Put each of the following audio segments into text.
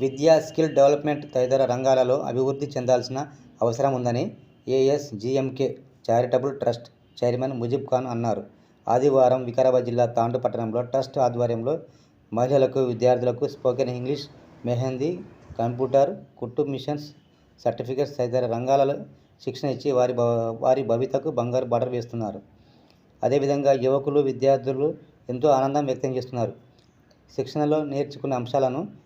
విద్య skill development తదితర రంగాలలో అభివృద్ధి చెందాల్సిన అవసరం ఉందని ASGMK charitable trust chairman Mujib Khan అన్నారు. ఆదివారం వికారాబాద్ జిల్లా తాండు పట్టణంలో ట్రస్ట్ ఆధ్వర్యంలో మహిళలకు విద్యార్థులకు స్పోకెన్ ఇంగ్లీష్ మెహందీ కంప్యూటర్ కుట్టు మిషన్స్ సర్టిఫికేట్స్ తదితర రంగాలలో శిక్షణ ఇచ్చి వారి భ- వారి భవితకు బంగారు బాటలు వేస్తున్నారు. అదేవిధంగా యువకులు విద్యార్థులు ఎంతో ఆనందం వ్యక్తం చేస్తున్నారు. శిక్షణలో నేర్చుకున్న అంశాలను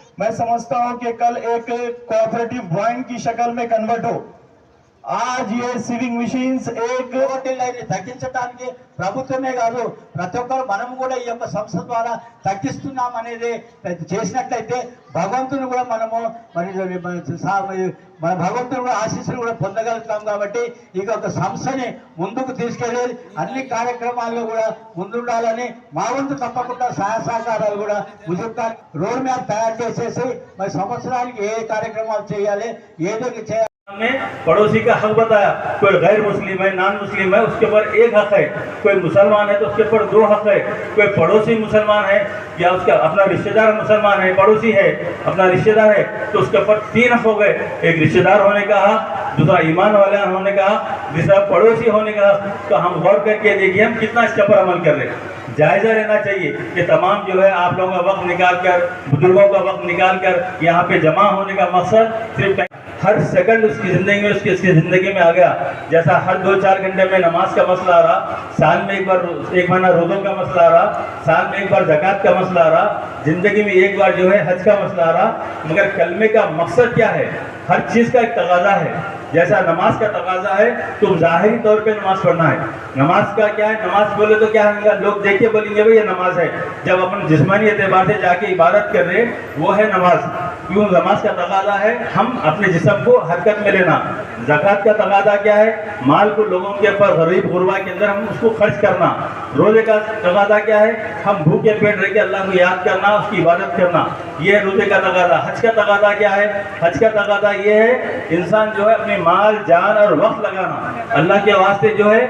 میں سمجھتا ہوں کہ کل ایک کوپریٹیو بوائنڈ کی شکل میں کنورٹ ہو۔ ఆర్జిఎస్ సివింగ్ మిషన్స్ లైన్ని తగ్గించడానికి ప్రభుత్వమే కాదు ప్రతి ఒక్కరు మనం కూడా ఈ యొక్క సంస్థ ద్వారా తగ్గిస్తున్నాం అనేది చేసినట్లయితే భగవంతుని కూడా మనము మరి మన భగవంతుని కూడా ఆశీస్సులు కూడా పొందగలుగుతాం కాబట్టి ఈ యొక్క సంస్థని ముందుకు తీసుకెళ్ళి అన్ని కార్యక్రమాల్లో కూడా ముందుండాలని మా వంతు తప్పకుండా సహాయ సహకారాలు కూడా ముజుక్కా రోడ్ మ్యాప్ తయారు చేసేసి మరి సంవత్సరానికి ఏ కార్యక్రమాలు చేయాలి ఏదో చేయాలి میں پڑوسی کا حق بتایا، کوئی غیر مسلم ہے، نان مسلم ہے، اس کے پر ایک حق ہے، کوئی مسلمان ہے تو اس کے پر دو حق ہے، کوئی پڑوسی مسلمان ہے یا اس کا اپنا رشتہ دار مسلمان ہے، پڑوسی ہے، اپنا رشتہ دار ہے، تو اس کے پر تین حق ہو گئے، ایک رشتہ دار ہونے کا حق، دوسرا ایمان والے ہونے کا حق دوسرا پڑوسی ہونے کا حق، تو ہم غور کر کے دیکھیے ہم کتنا اس کے پر عمل کر رہے ہیں۔ جائزہ رہنا چاہیے کہ تمام جو ہے آپ لوگوں کا وقت نکال کر، بزرگوں کا وقت نکال کر، یہاں پہ جمع ہونے کا مقصد صرف ہر سیکنڈ اس کی زندگی میں، اس کی اس کی زندگی میں آ گیا۔ جیسا ہر دو چار گھنٹے میں نماز کا مسئلہ آ رہا، سال میں ایک بار ایک مہینہ روزوں کا مسئلہ آ رہا، سال میں ایک بار زکوٰۃ کا مسئلہ آ رہا، زندگی میں ایک بار جو ہے حج کا مسئلہ آ رہا۔ مگر کلمے کا مقصد کیا ہے؟ ہر چیز کا ایک تقاضا ہے۔ جیسا نماز کا تقاضا ہے، تو ظاہری طور پہ نماز پڑھنا ہے۔ نماز کا کیا ہے؟ نماز بولے تو کیا ہے؟ لوگ دیکھے بولیں گے، بھائی یہ نماز ہے۔ جب اپنے جسمانی اعتبار سے جا کے عبادت کر رہے، وہ ہے نماز۔ کیوں نماز کا تقاضا ہے؟ ہم اپنے جسم کو حرکت میں لینا۔ زکوٰۃ کا تقاضا کیا ہے؟ مال کو لوگوں کے اوپر غریب غربا کے اندر ہم اس کو خرچ کرنا۔ روزے کا تقاضا کیا ہے؟ ہم بھوکے پیٹ رہ کے اللہ کو یاد کرنا، اس کی عبادت کرنا۔ یہ ہے روزے کا تغادہ حج کا تغادہ کیا ہے؟ حج کا تغادہ یہ ہے، انسان جو ہے اپنے مال، جان اور وقت لگانا۔ اللہ کے واسطے جو ہے